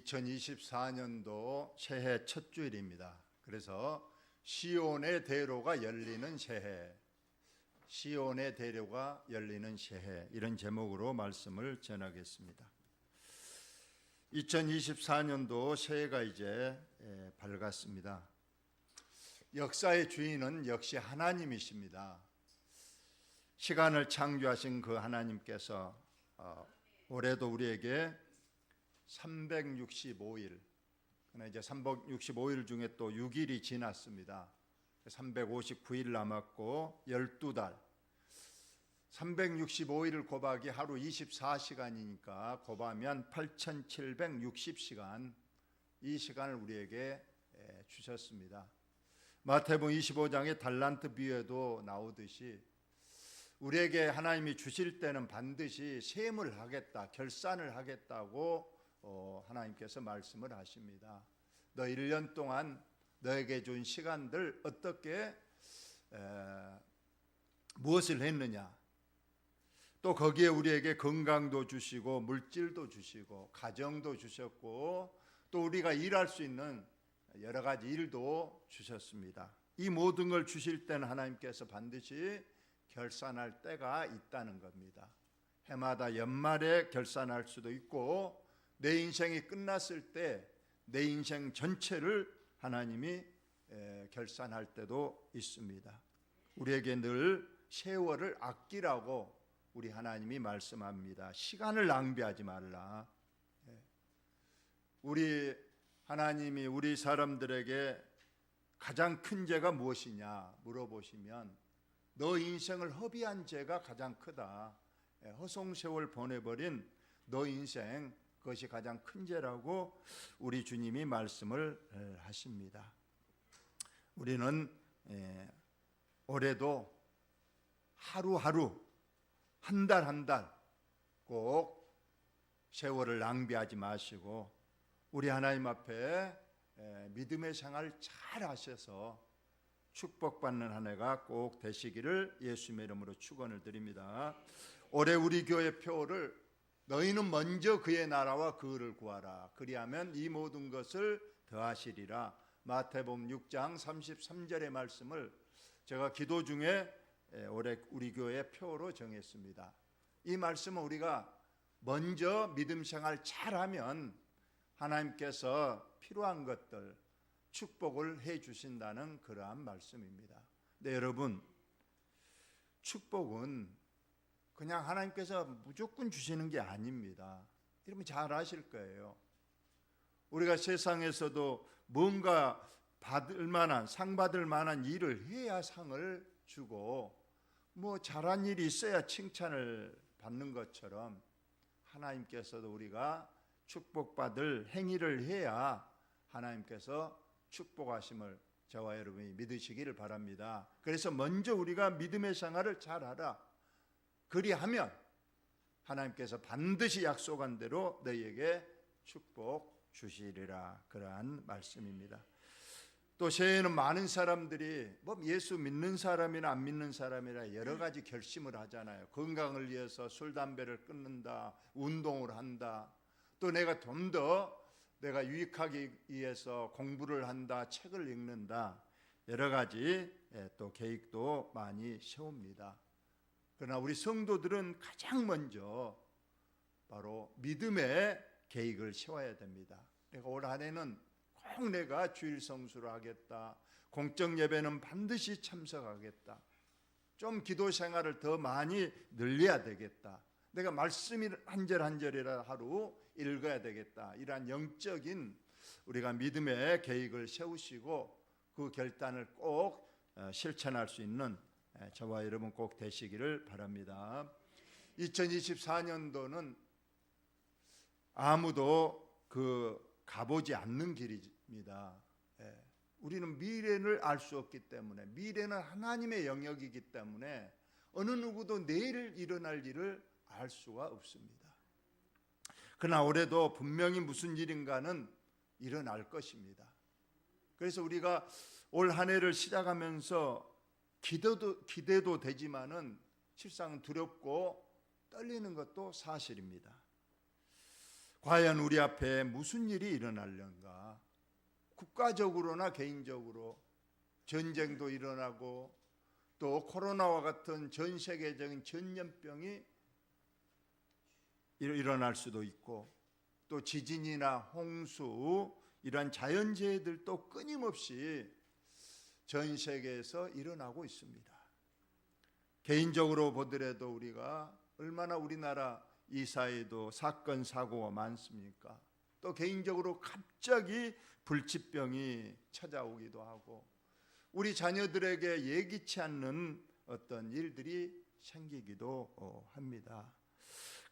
2024년도 새해 첫 주일입니다. 그래서 시온의 대로가 열리는 새해, 시온의 대로가 열리는 새해 이런 제목으로 말씀을 전하겠습니다. 2024년도 새해가 이제 예, 밝았습니다. 역사의 주인은 역시 하나님이십니다. 시간을 창조하신 그 하나님께서 어, 올해도 우리에게 365일, 그러나 이제 365일 중에 또 6일이 지났습니다. 359일 남았고 12달. 365일을 곱하기 하루 24시간이니까 곱하면 8760시간 이 시간을 우리에게 주셨습니다. 마태복음 25장의 달란트 비유에도 나오듯이 우리에게 하나님이 주실 때는 반드시 셈을 하겠다, 결산을 하겠다고 어, 하나님께서 말씀을 하십니다. 너 1년 동안 너에게 준 시간들 어떻게 에, 무엇을 했느냐? 또 거기에 우리에게 건강도 주시고 물질도 주시고 가정도 주셨고 또 우리가 일할 수 있는 여러 가지 일도 주셨습니다. 이 모든 걸 주실 때는 하나님께서 반드시 결산할 때가 있다는 겁니다. 해마다 연말에 결산할 수도 있고 내 인생이 끝났을 때 내 인생 전체를 하나님이 결산할 때도 있습니다. 우리에게 늘 세월을 아끼라고 우리 하나님이 말씀합니다. 시간을 낭비하지 말라. 예. 우리 하나님이 우리 사람들에게 가장 큰 죄가 무엇이냐 물어보시면 너 인생을 허비한 죄가 가장 크다. 예, 허송세월 보내버린 너 인생 그것이 가장 큰 죄라고 우리 주님이 말씀을 하십니다. 우리는 올해도 하루하루 한 달 한 달 꼭 세월을 낭비하지 마시고 우리 하나님 앞에 믿음의 생활 잘 하셔서 축복받는 한 해가 꼭 되시기를 예수님의 이름으로 축원을 드립니다. 올해 우리 교회 표를 너희는 먼저 그의 나라와 그를 구하라. 그리하면 이 모든 것을 더하시리라. 마태복음 6장 33절의 말씀을 제가 기도 중에 올해 우리 교회 표로 정했습니다. 이 말씀은 우리가 먼저 믿음 생활 잘하면 하나님께서 필요한 것들 축복을 해 주신다는 그러한 말씀입니다. 네, 여러분 축복은 그냥 하나님께서 무조건 주시는 게 아닙니다. 여러분 잘 아실 거예요. 우리가 세상에서도 뭔가 받을 만한 상 받을 만한 일을 해야 상을 주고 뭐 잘한 일이 있어야 칭찬을 받는 것처럼 하나님께서도 우리가 축복받을 행위를 해야 하나님께서 축복하심을 저와 여러분이 믿으시기를 바랍니다. 그래서 먼저 우리가 믿음의 생활을 잘하라. 그리하면 하나님께서 반드시 약속한 대로 너희에게 축복 주시리라 그러한 말씀입니다. 또 새해에는 많은 사람들이 뭐 예수 믿는 사람이나 안 믿는 사람이나 여러 가지 결심을 하잖아요. 건강을 위해서 술 담배를 끊는다, 운동을 한다. 또 내가 좀 더 내가 유익하기 위해서 공부를 한다, 책을 읽는다. 여러 가지 예, 또 계획도 많이 세웁니다. 그러나 우리 성도들은 가장 먼저 바로 믿음의 계획을 세워야 됩니다. 내가 올 한해는 꼭 내가 주일 성수를 하겠다. 공적 예배는 반드시 참석하겠다. 좀 기도 생활을 더 많이 늘려야 되겠다. 내가 말씀이 한절 한 절이라 하루 읽어야 되겠다. 이러한 영적인 우리가 믿음의 계획을 세우시고 그 결단을 꼭 어, 실천할 수 있는 저와 여러분 꼭 되시기를 바랍니다. 2024년도는 아무도 그 가보지 않는 길입니다. 예. 우리는 미래를 알 수 없기 때문에 미래는 하나님의 영역이기 때문에 어느 누구도 내일 일어날 일을 알 수가 없습니다. 그러나 올해도 분명히 무슨 일인가는 일어날 것입니다. 그래서 우리가 올 한 해를 시작하면서 기대도, 기대도 되지만은 실상 두렵고 떨리는 것도 사실입니다. 과연 우리 앞에 무슨 일이 일어날는가? 국가적으로나 개인적으로 전쟁도 일어나고 또 코로나와 같은 전 세계적인 전염병이 일- 일어날 수도 있고 또 지진이나 홍수 이러한 자연재해들도 끊임없이 전 세계에서 일어나고 있습니다. 개인적으로 보더라도 우리가 얼마나 우리나라 이 사회도 사건 사고가 많습니까? 또 개인적으로 갑자기 불치병이 찾아오기도 하고 우리 자녀들에게 예기치 않는 어떤 일들이 생기기도 어, 합니다.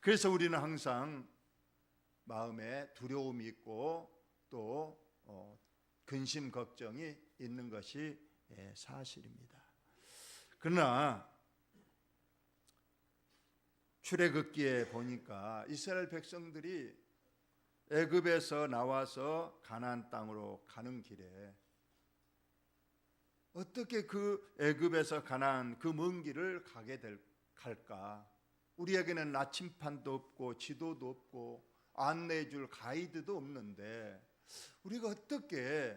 그래서 우리는 항상 마음에 두려움이 있고 또 어, 근심 걱정이 있는 것이 예, 사실입니다. 그러나 출애굽기에 보니까 이스라엘 백성들이 애굽에서 나와서 가나안 땅으로 가는 길에 어떻게 그 애굽에서 가나안 그 먼 길을 가게 될 갈까? 우리에게는 나침판도 없고 지도도 없고 안내해 줄 가이드도 없는데 우리가 어떻게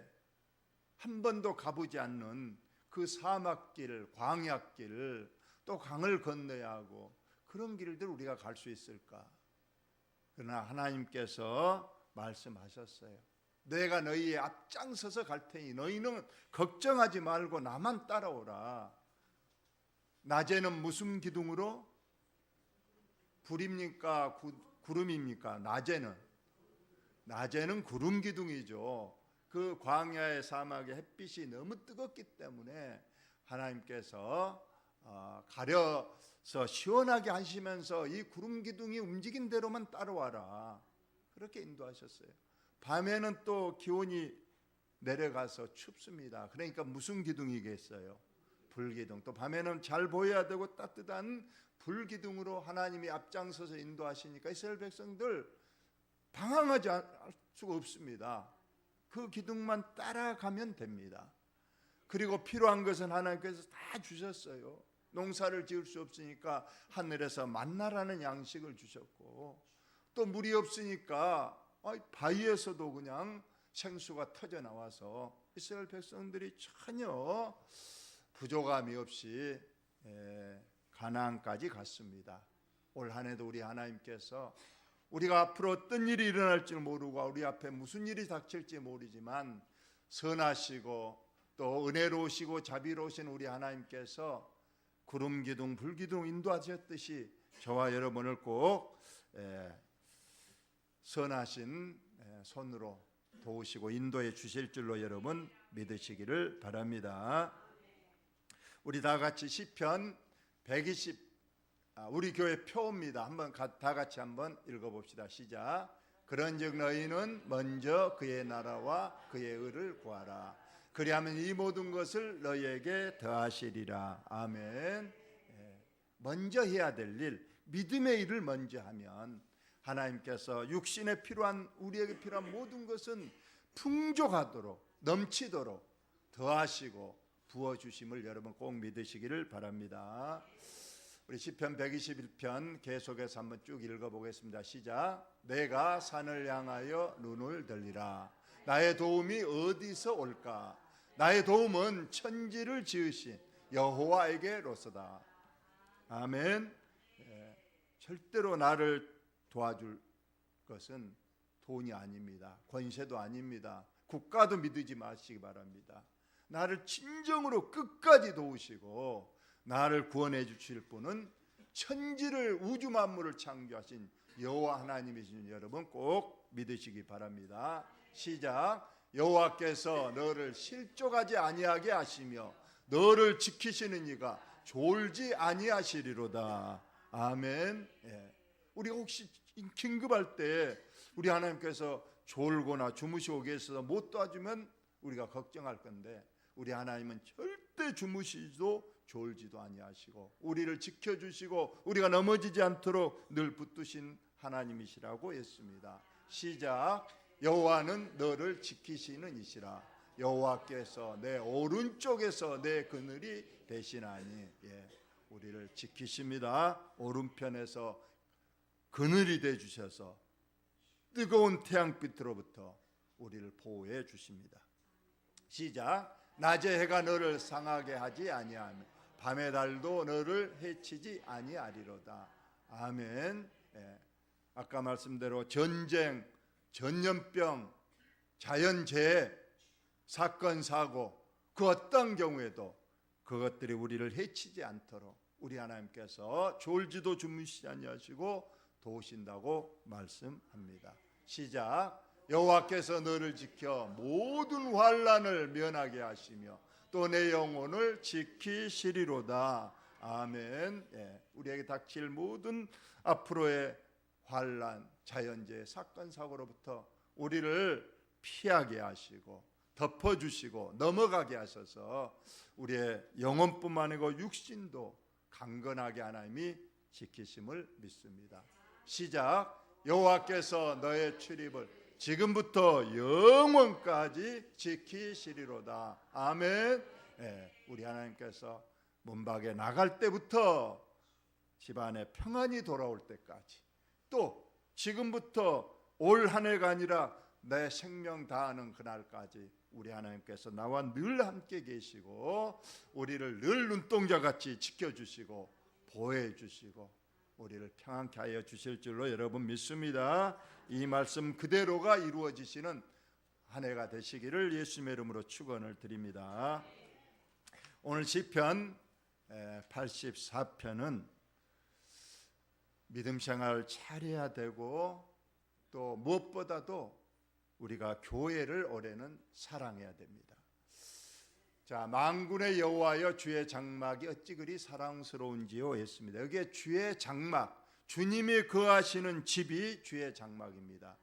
한 번도 가보지 않는 그 사막길, 광야길, 또 강을 건너야 하고 그런 길들 우리가 갈 수 있을까? 그러나 하나님께서 말씀하셨어요. 내가 너희의 앞장서서 갈 테니 너희는 걱정하지 말고 나만 따라오라. 낮에는 무슨 기둥으로? 불입니까? 구, 구름입니까? 낮에는 낮에는 구름 기둥이죠. 그 광야의 사막의 햇빛이 너무 뜨겁기 때문에 하나님께서 어, 가려서 시원하게 하시면서 이 구름 기둥이 움직인 대로만 따라와라. 그렇게 인도하셨어요. 밤에는 또 기온이 내려가서 춥습니다. 그러니까 무슨 기둥이겠어요? 불기둥. 또 밤에는 잘 보여야 되고 따뜻한 불기둥으로 하나님이 앞장서서 인도하시니까 이스라엘 백성들 방황하지 않을 수가 없습니다. 그 기둥만 따라가면 됩니다. 그리고 필요한 것은 하나님께서 다 주셨어요. 농사를 지을 수 없으니까 하늘에서 만나라는 양식을 주셨고 또 물이 없으니까 바위에서도 그냥 생수가 터져 나와서 이스라엘 백성들이 전혀 부족함이 없이 가나안까지 갔습니다. 올 한해도 우리 하나님께서 우리가 앞으로 어떤 일이 일어날지 모르고 우리 앞에 무슨 일이 닥칠지 모르지만 선하시고 또 은혜로우시고 자비로우신 우리 하나님께서 구름 기둥 불 기둥 인도하셨듯이 저와 여러분을 꼭 에, 선하신 에, 손으로 도우시고 인도해 주실 줄로 여러분 믿으시기를 바랍니다. 우리 다 같이 시편 120 아, 우리 교회 표입니다. 한번 가- 다 같이 한번 읽어봅시다. 시작. 그런즉 너희는 먼저 그의 나라와 그의 의를 구하라. 그리하면 이 모든 것을 너희에게 더하시리라. 아멘. 예. 먼저 해야 될 일, 믿음의 일을 먼저 하면 하나님께서 육신에 필요한 우리에게 필요한 모든 것은 풍족하도록 넘치도록 더하시고 부어 주심을 여러분 꼭 믿으시기를 바랍니다. 우리 시편 121편 계속해서 한번 쭉 읽어 보겠습니다. 시작. 내가 산을 향하여 눈을 들리라. 나의 도움이 어디서 올까? 나의 도움은 천지를 지으신 여호와에게로서다. 아멘. 예, 절대로 나를 도와줄 것은 돈이 아닙니다. 권세도 아닙니다. 국가도 믿지 마시기 바랍니다. 나를 진정으로 끝까지 도우시고 나를 구원해 주실 분은 천지를 우주 만물을 창조하신 여호와 하나님이신 여러분 꼭 믿으시기 바랍니다. 시작. 여호와께서 너를 실족하지 아니하게 하시며 너를 지키시는 이가 졸지 아니하시리로다. 아멘. 예. 우리 혹시 긴급할 때 우리 하나님께서 졸거나 주무시고 계셔서 못 도와주면 우리가 걱정할 건데 우리 하나님은 절대 주무시지도 졸지도 아니하시고 우리를 지켜 주시고 우리가 넘어지지 않도록 늘 붙드신 하나님이시라고 했습니다. 시작. 여호와는 너를 지키시는 이시라. 여호와께서 내 오른쪽에서 내 그늘이 되시나니 예, 우리를 지키십니다. 오른편에서 그늘이 돼 주셔서 뜨거운 태양빛으로부터 우리를 보호해 주십니다. 시작. 낮에 해가 너를 상하게 하지 아니하며 밤의 달도 너를 해치지 아니하리로다. 아멘. 예. 아까 말씀대로 전쟁, 전염병, 자연재해, 사건 사고 그 어떤 경우에도 그것들이 우리를 해치지 않도록 우리 하나님께서 졸지도 주무시지 아니하시고 도우신다고 말씀합니다. 시작. 여호와께서 너를 지켜 모든 환란을 면하게 하시며 또 내 영혼을 지키시리로다. 아멘. 예, 우리에게 닥칠 모든 앞으로의 환란, 자연재해, 사건 사고로부터 우리를 피하게 하시고 덮어 주시고 넘어가게 하셔서 우리의 영혼뿐만 아니고 육신도 강건하게 하나님이 지키심을 믿습니다. 시작. 여호와께서 너의 출입을 지금부터 영원까지 지키시리로다. 아멘. 예, 우리 하나님께서 문밖에 나갈 때부터 집안에 평안이 돌아올 때까지 또 지금부터 올 한 해가 아니라 내 생명 다하는 그날까지 우리 하나님께서 나와 늘 함께 계시고 우리를 늘 눈동자 같이 지켜주시고 보호해 주시고 우리를 평안케 하여 주실 줄로 여러분 믿습니다. 이 말씀 그대로가 이루어지시는 한 해가 되시기를 예수님의 이름으로 축원을 드립니다. 오늘 시편 84편은 믿음 생활을 잘해야 되고 또 무엇보다도 우리가 교회를 올해는 사랑해야 됩니다. 자, 망군의 여호와여 주의 장막이 어찌 그리 사랑스러운지요 했습니다. 여기에 주의 장막, 주님이 거하시는 집이 주의 장막입니다.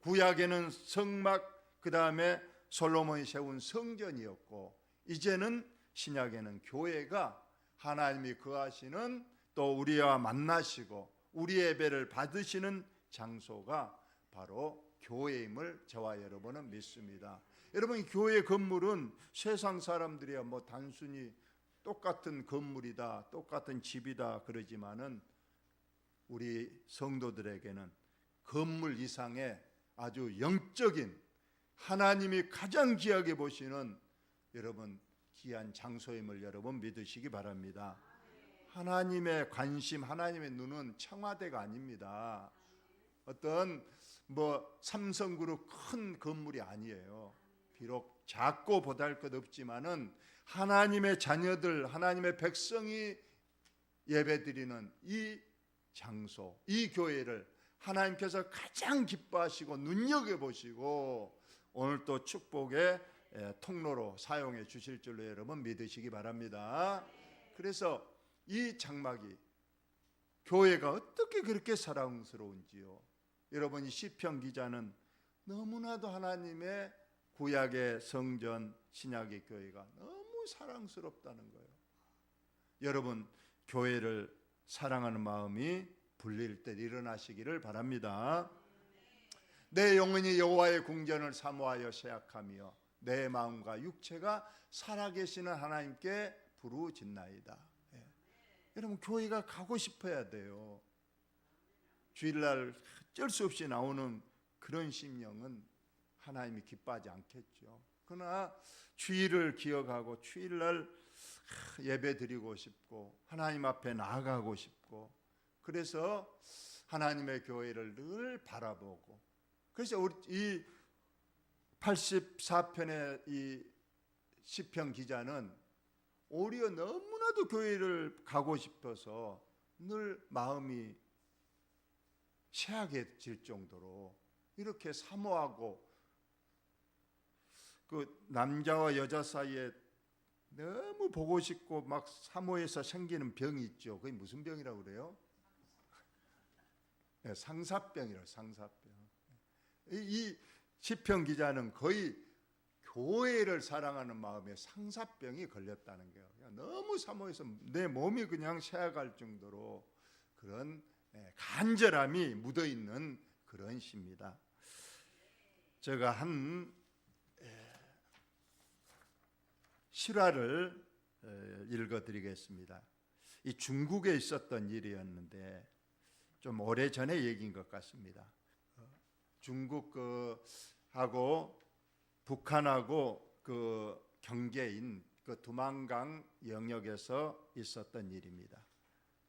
구약에는 성막, 그 다음에 솔로몬이 세운 성전이었고 이제는 신약에는 교회가 하나님이 거하시는 또 우리와 만나시고 우리의 예배를 받으시는 장소가 바로 교회임을 저와 여러분은 믿습니다. 여러분 교회 건물은 세상 사람들이야 뭐 단순히 똑같은 건물이다, 똑같은 집이다 그러지만은 우리 성도들에게는 건물 이상의 아주 영적인 하나님이 가장 귀하게 보시는 여러분 귀한 장소임을 여러분 믿으시기 바랍니다. 하나님의 관심, 하나님의 눈은 청와대가 아닙니다. 어떤 뭐 삼성그룹 큰 건물이 아니에요. 비록 작고 보잘 것 없지만은 하나님의 자녀들, 하나님의 백성이 예배드리는 이 장소, 이 교회를 하나님께서 가장 기뻐하시고 눈여겨 보시고 오늘 또 축복의 통로로 사용해 주실 줄로 여러분 믿으시기 바랍니다. 그래서 이 장막이 교회가 어떻게 그렇게 사랑스러운지요. 여러분 이 시편 기자는 너무나도 하나님의 구약의 성전 신약의 교회가 너무 사랑스럽다는 거예요. 여러분 교회를 사랑하는 마음이 불릴 때 일어나시기를 바랍니다. 내 영혼이 여호와의 궁전을 사모하여 세약하며 내 마음과 육체가 살아계시는 하나님께 부르짖나이다. 예. 여러분 교회가 가고 싶어야 돼요. 주일날 어쩔 수 없이 나오는 그런 심령은 하나님이 기뻐하지 않겠죠. 그러나 주일을 기억하고 주일날 예배 드리고 싶고 하나님 앞에 나아가고 싶고 그래서 하나님의 교회를 늘 바라보고 그래서 이 84편의 이 시편 기자는 오히려 너무나도 교회를 가고 싶어서 늘 마음이 최악해질 정도로 이렇게 사모하고 그 남자와 여자 사이에 너무 보고 싶고 막 사모해서 생기는 병이 있죠. 그게 무슨 병이라고 그래요? 네, 상사병이라고 상사병. 이, 이 시편 기자는 거의 교회를 사랑하는 마음에 상사병이 걸렸다는 거예요. 너무 사모해서 내 몸이 그냥 새아갈 정도로 그런 예, 간절함이 묻어 있는 그런 시입니다. 제가 한 실화를 읽어드리겠습니다. 이 중국에 있었던 일이었는데 좀 오래 전의 얘기인 것 같습니다. 중국 그 하고 북한하고 그 경계인 그 두만강 영역에서 있었던 일입니다.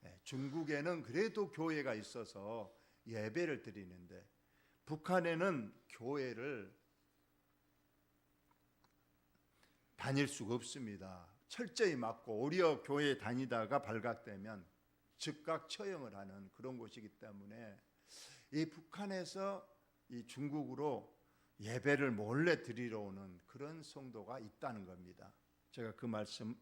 예, 중국에는 그래도 교회가 있어서 예배를 드리는데 북한에는 교회를 다닐 수가 없습니다. 철저히 막고 오히려 교회 다니다가 발각되면 즉각 처형을 하는 그런 곳이기 때문에 이 북한에서 이 중국으로 예배를 몰래 드리러 오는 그런 성도가 있다는 겁니다. 제가 그 말씀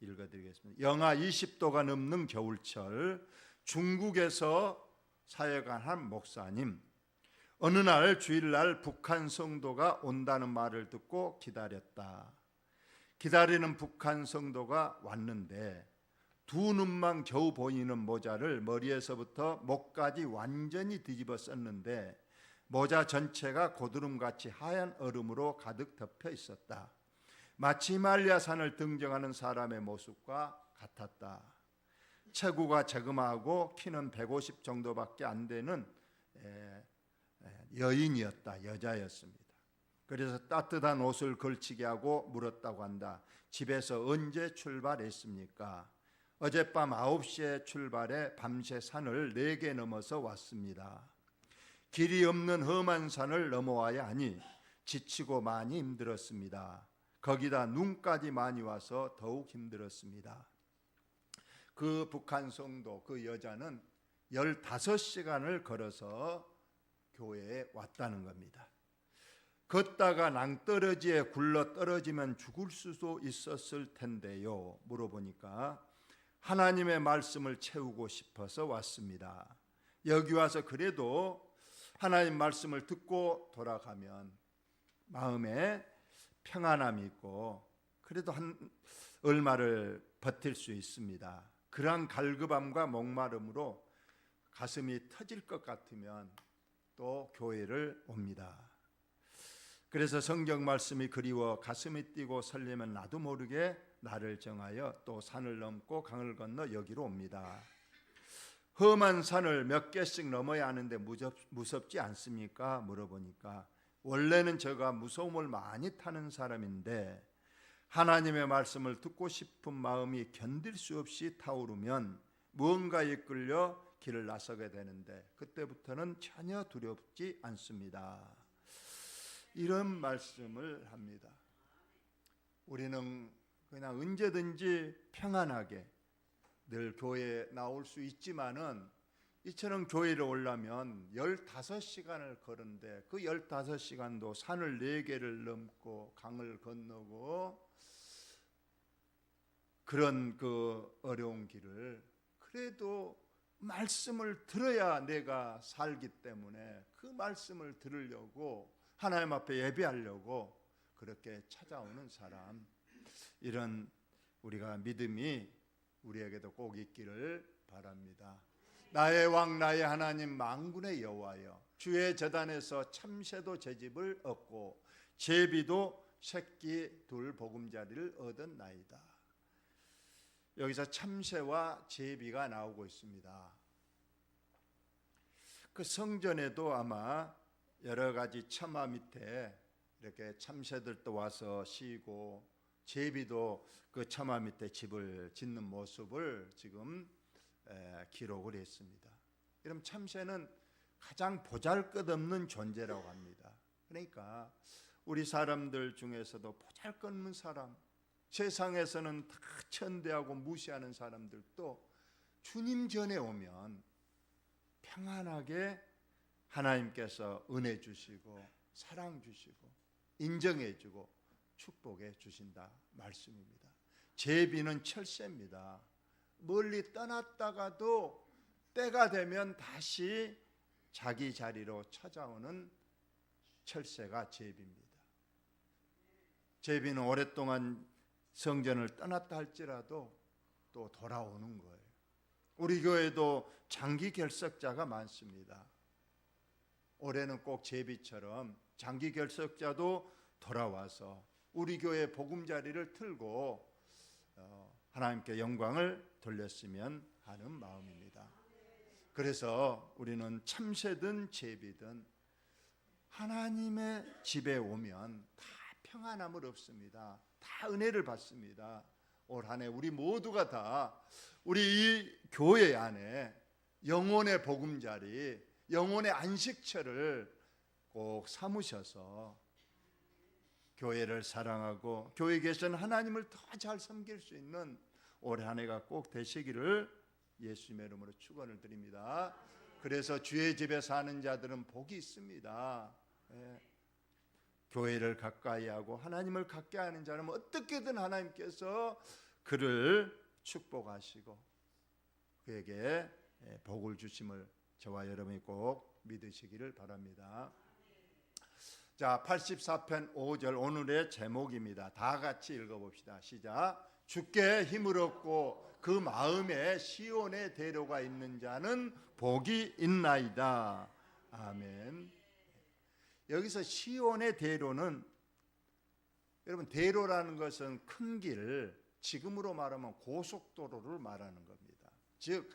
읽어드리겠습니다. 영하 20도가 넘는 겨울철 중국에서 사역한 한 목사님 어느 날 주일날 북한 성도가 온다는 말을 듣고 기다렸다. 기다리는 북한 성도가 왔는데 두 눈만 겨우 보이는 모자를 머리에서부터 목까지 완전히 뒤집어 썼는데 모자 전체가 고드름같이 하얀 얼음으로 가득 덮여 있었다. 마치 히말리아 산을 등정하는 사람의 모습과 같았다. 체구가 자그마하고 키는 150 정도밖에 안 되는 여인이었다. 여자였습니다. 그래서 따뜻한 옷을 걸치게 하고 물었다고 한다. 집에서 언제 출발했습니까? 어젯밤 9시에 출발해 밤새 산을 4개 넘어서 왔습니다. 길이 없는 험한 산을 넘어와야 하니 지치고 많이 힘들었습니다. 거기다 눈까지 많이 와서 더욱 힘들었습니다. 그 북한 성도 그 여자는 15시간을 걸어서 교회에 왔다는 겁니다. 걷다가 낭떠러지에 굴러 떨어지면 죽을 수도 있었을 텐데요. 물어보니까 하나님의 말씀을 채우고 싶어서 왔습니다. 여기 와서 그래도 하나님 말씀을 듣고 돌아가면 마음에 평안함이 있고 그래도 한 얼마를 버틸 수 있습니다. 그러한 갈급함과 목마름으로 가슴이 터질 것 같으면 또 교회를 옵니다. 그래서 성경 말씀이 그리워 가슴이 뛰고 설레면 나도 모르게 나를 정하여 또 산을 넘고 강을 건너 여기로 옵니다. 험한 산을 몇 개씩 넘어야 하는데 무섭, 무섭 지 않습니까? 물어보니까 원래는 제가 무서움을 많이 타는 사람인데 하나님의 말씀을 듣고 싶은 마음이 견딜 수 없이 타오르면 무언가에 끌려 길을 나서게 되는데 그때부터는 전혀 두렵지 않습니다. 이런 말씀을 합니다. 우리는 그냥 언제든지 평안하게 늘 교회에 나올 수 있지만은 이처럼 교회를 오려면 15시간을 걸은데 그 15시간도 산을 4개를 넘고 강을 건너고 그런 그 어려운 길을 그래도 말씀을 들어야 내가 살기 때문에 그 말씀을 들으려고 하나님 앞에 예배하려고 그렇게 찾아오는 사람 이런 우리가 믿음이 우리에게도 꼭 있기를 바랍니다. 나의 왕 나의 하나님 만군의 여호와여 주의 재단에서 참새도 제집을 얻고 제비도 새끼 둘 보금자리를 얻었나이다. 여기서 참새와 제비가 나오고 있습니다. 그 성전에도 아마 여러 가지 처마 밑에 이렇게 참새들도 와서 쉬고 제비도 그 처마 밑에 집을 짓는 모습을 지금 기록을 했습니다. 그럼 참새는 가장 보잘것없는 존재라고 합니다. 그러니까 우리 사람들 중에서도 보잘것없는 사람, 세상에서는 다 천대하고 무시하는 사람들도 주님 전에 오면 평안하게 하나님께서 은혜 주시고 사랑 주시고 인정해 주고 축복해 주신다 말씀입니다. 제비는 철새입니다. 멀리 떠났다가도 때가 되면 다시 자기 자리로 찾아오는 철새가 제비입니다. 제비는 오랫동안 성전을 떠났다 할지라도 또 돌아오는 거예요. 우리 교회도 장기 결석자가 많습니다. 올해는 꼭 제비처럼 장기 결석자도 돌아와서 우리 교회 보금자리를 틀고 어, 하나님께 영광을 돌렸으면 하는 마음입니다. 그래서 우리는 참새든 제비든 하나님의 집에 오면 다 평안함을 얻습니다. 다 은혜를 받습니다. 올 한해 우리 모두가 다 우리 이 교회 안에 영혼의 보금자리, 영혼의 안식처를 꼭 삼으셔서 교회를 사랑하고 교회에 계신 하나님을 더 잘 섬길 수 있는 올해 한 해가 꼭 되시기를 예수님의 이름으로 축원을 드립니다. 그래서 주의 집에 사는 자들은 복이 있습니다. 예. 교회를 가까이 하고 하나님을 가까이 하는 자는 어떻게든 하나님께서 그를 축복하시고 그에게 예, 복을 주심을 저와 여러분이 꼭 믿으시기를 바랍니다. 자, 84편 5절 오늘의 제목입니다. 다 같이 읽어 봅시다. 시작. 주께 힘을 얻고 그 마음에 시온의 대로가 있는 자는 복이 있나이다. 아멘. 여기서 시온의 대로는 여러분 대로라는 것은 큰 길, 지금으로 말하면 고속도로를 말하는 겁니다. 즉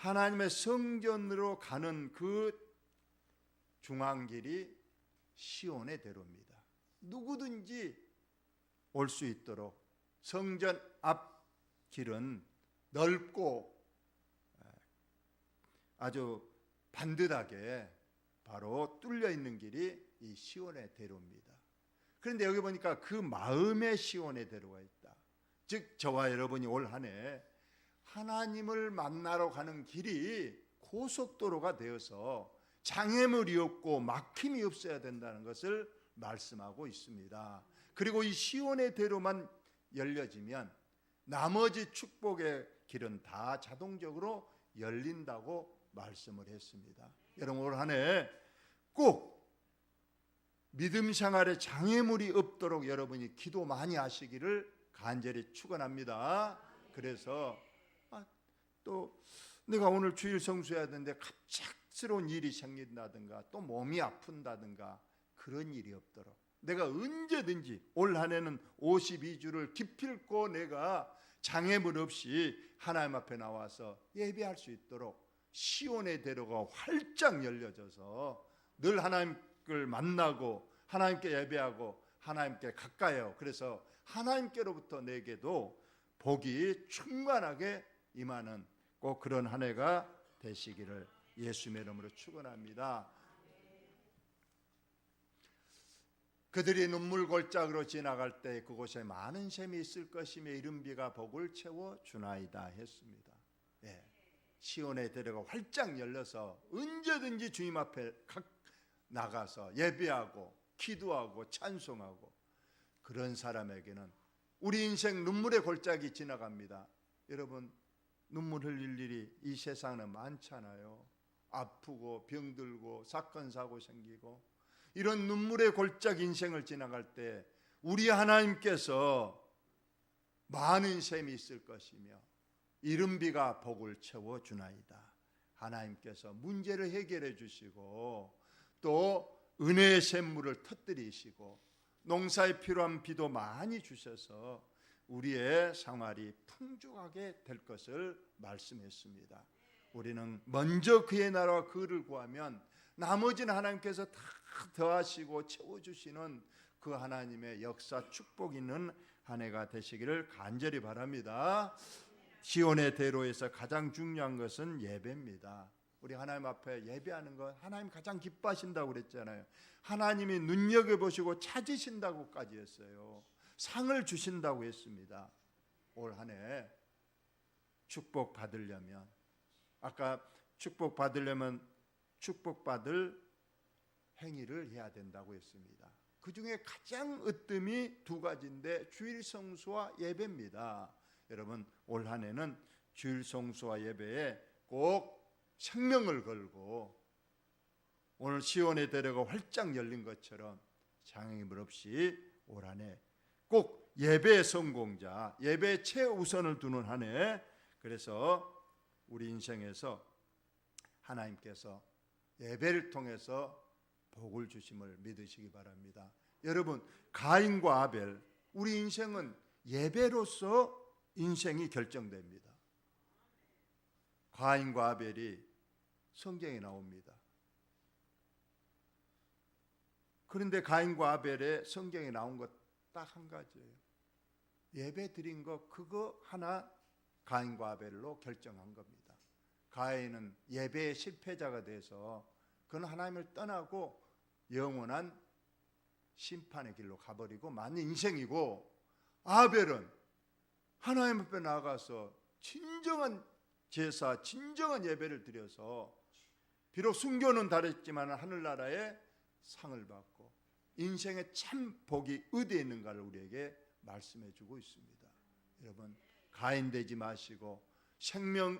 하나님의 성전으로 가는 그 중앙길이 시온의 대로입니다. 누구든지 올 수 있도록 성전 앞 길은 넓고 아주 반듯하게 바로 뚫려 있는 길이 이 시온의 대로입니다. 그런데 여기 보니까 그 마음의 시온의 대로가 있다. 즉 저와 여러분이 올 한해 하나님을 만나러 가는 길이 고속도로가 되어서 장애물이 없고 막힘이 없어야 된다는 것을 말씀하고 있습니다. 그리고 이 시온의 대로만 열려지면 나머지 축복의 길은 다 자동적으로 열린다고 말씀을 했습니다. 여러분 올 한해 꼭 믿음 생활에 장애물이 없도록 여러분이 기도 많이 하시기를 간절히 축원합니다. 그래서 아, 또 내가 오늘 주일 성수해야 되는데 갑작스러운 일이 생긴다든가 또 몸이 아픈다든가 그런 일이 없도록 내가 언제든지 올 한해는 52주를 기필코 내가 장애물 없이 하나님 앞에 나와서 예배할 수 있도록 시온의 대로가 활짝 열려져서 늘 하나님을 만나고 하나님께 예배하고 하나님께 가까이요. 그래서 하나님께로부터 내게도 복이 충만하게 임하는 꼭 그런 한 해가 되시기를 예수님의 이름으로 축원합니다. 그들이 눈물 골짜기로 지나갈 때 그곳에 많은 샘이 있을 것이며 이른 비가 복을 채워 주나이다 했습니다. 예. 시온의 대로가 활짝 열려서 언제든지 주님 앞에 나가서 예배하고 기도하고 찬송하고 그런 사람에게는 우리 인생 눈물의 골짜기 지나갑니다. 여러분 눈물 흘릴 일이 이 세상에 많잖아요. 아프고 병들고 사건 사고 생기고 이런 눈물의 골짜기 인생을 지나갈 때 우리 하나님께서 많은 셈이 있을 것이며 이른비가 복을 채워 주나이다. 하나님께서 문제를 해결해 주시고 또 은혜의 샘물을 터뜨리시고 농사에 필요한 비도 많이 주셔서 우리의 생활이 풍족하게 될 것을 말씀했습니다. 우리는 먼저 그의 나라와 그를 구하면 나머지는 하나님께서 다 더하시고 채워주시는 그 하나님의 역사 축복 있는 한 해가 되시기를 간절히 바랍니다. 시온의 대로에서 가장 중요한 것은 예배입니다. 우리 하나님 앞에 예배하는 것 하나님 가장 기뻐하신다고 그랬잖아요. 하나님이 눈여겨 보시고 찾으신다고까지 했어요. 상을 주신다고 했습니다. 올 한 해 축복 받으려면 아까 축복 받으려면 축복 받을 행위를 해야 된다고 했습니다. 그 중에 가장 으뜸이 두 가지인데 주일 성수와 예배입니다. 여러분 올 한해는 주일 성수와 예배에 꼭 생명을 걸고 오늘 시온의 대례가 활짝 열린 것처럼 장애물 없이 올 한해 꼭 예배 성공자, 예배 최우선을 두는 한 해. 그래서 우리 인생에서 하나님께서 예배를 통해서 복을 주심을 믿으시기 바랍니다. 여러분, 가인과 아벨, 우리 인생은 예배로서 인생이 결정됩니다. 가인과 아벨이 성경에 나옵니다. 그런데 가인과 아벨의 성경에 나온 것 딱 한 가지예요. 예배 드린 거 그거 하나 가인과 아벨로 결정한 겁니다. 가인은 예배의 실패자가 돼서 그는 하나님을 떠나고 영원한 심판의 길로 가버리고 만 인생이고 아벨은 하나님 앞에 나가서 진정한 제사, 진정한 예배를 드려서 비록 순교는 다르지만 하늘나라의 상을 받고 인생의 참 복이 어디에 있는가를 우리에게 말씀해 주고 있습니다. 여러분 가인 되지 마시고 생명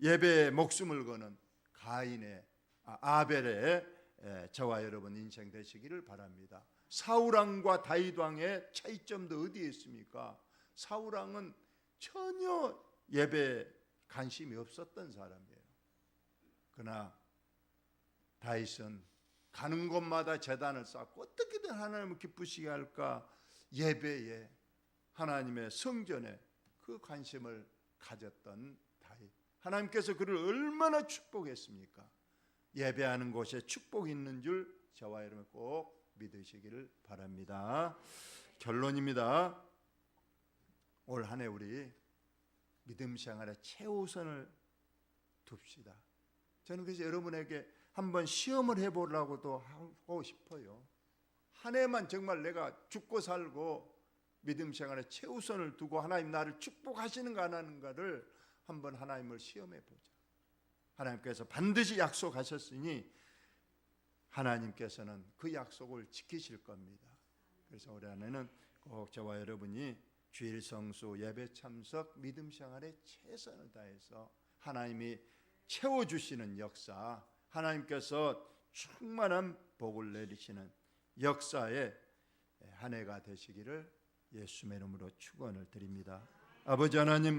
예배에 목숨을 거는 가인의 아, 아벨의 에, 저와 여러분 인생 되시기를 바랍니다. 사울왕과 다윗 왕의 차이점도 어디에 있습니까? 사울 왕은 전혀 예배 관심이 없었던 사람이에요. 그러나 다윗은 가는 곳마다 재단을 쌓고 어떻게든 하나님을 기쁘시게 할까 예배에 하나님의 성전에 그 관심을 가졌던 다윗. 하나님께서 그를 얼마나 축복했습니까? 예배하는 곳에 축복이 있는 줄 저와 여러분 꼭 믿으시기를 바랍니다. 결론입니다. 올 한 해 우리 믿음 생활에 최우선을 둡시다. 저는 그래서 여러분에게 한번 시험을 해보려고도 하고 싶어요. 한 해만 정말 내가 죽고 살고 믿음 생활에 최우선을 두고 하나님 나를 축복하시는가 안 하는가를 한번 하나님을 시험해 보자. 하나님께서 반드시 약속하셨으니 하나님께서는 그 약속을 지키실 겁니다. 그래서 올해 안에는 꼭 저와 여러분이 주일 성수 예배 참석 믿음 생활에 최선을 다해서 하나님이 채워 주시는 역사, 하나님께서 충만한 복을 내리시는 역사의 한 해가 되시기를 예수의 이름으로 축원을 드립니다. 아버지 하나님